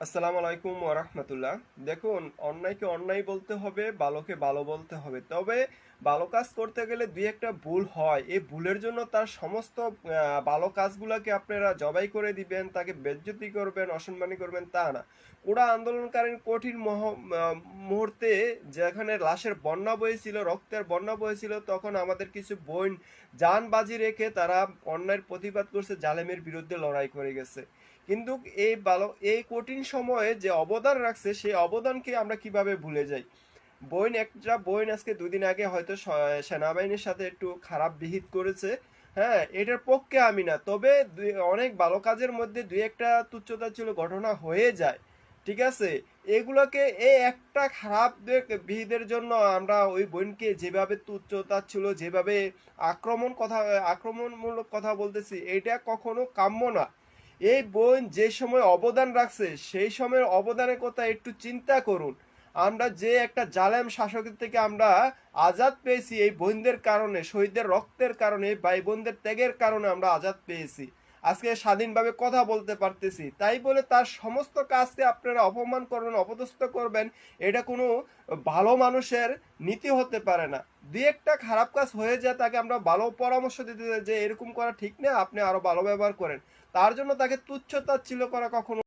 আসসালামু আলাইকুম ওরহমতুল্লাহ দেখুন, অন্যায়কে অন্যায় বলতে হবে ভালোকে ভালো বলতে হবে। তবে ভালো কাজ করতে গেলে দুই একটা ভুল হয়। এই ভুলের জন্য তার সমস্ত ভালো কাজগুলোকে আপনারা জবাই করে দিবেন, তাকে বেজ্জতি করবেন, অসম্মানী করবেন তা না। ওরা আন্দোলনকারীর কঠিন মহ- মুহূর্তে যেখানে লাশের বন্যা বয়েছিল রক্তের বন্যা বয়েছিল তখন আমাদের কিছু বোন যান বাজি রেখে তারা অন্যায়ের প্রতিবাদ করছে, জালেমের বিরুদ্ধে লড়াই করে গেছে। কিন্তু এই ভালো এই কঠিন সময়ে যে অবদান রাখছে, সেই অবদানকে আমরা কীভাবে ভুলে যাই? বইন একটা, বইন আজকে দুদিন আগে হয়তো সেনাবাহিনীর সাথে একটু খারাপ বিহিত করেছে। হ্যাঁ এটার পক্ষে আমি না। তবে অনেক ভালো কাজের মধ্যে দুই একটা তুচ্ছতা ছিল, ঘটনা হয়ে যায়। ঠিক আছে? এগুলোকে এই একটা খারাপ বিহিতের জন্য আমরা ওই বোনকে যেভাবে তুচ্ছতা ছিল, যেভাবে আক্রমণ কথা, আক্রমণমূলক কথা বলতেছি, এটা কখনো কাম্য না। এই বোন যে সময় অবদান রাখছে, সেই সময়ের অবদানের কথা একটু চিন্তা করুন। আমরা যে একটা জালেম শাসকের থেকে আমরা আজাদ পেয়েছি, এই বোনদের কারণে, শহীদদের রক্তের কারণে ভাই বোনদের ত্যাগের কারণে আমরা আজাদ পেয়েছি। আজকে স্বাধীনভাবে কথা বলতে পারতেছি। তাই বলে তার সমস্ত কাজকে আপনারা অপমান করবেন, অপদস্থ করবেন, এটা কোনো ভালো মানুষের নীতি হতে পারে না। দুই একটা খারাপ কাজ হয়ে যায়, তাকে আমরা ভালো পরামর্শ দিতে যে এরকম করা ঠিক না, আপনি আরও ভালো ব্যবহার করেন। তার জন্য তাকে তুচ্ছ তাচ্ছিল্য করা কখনো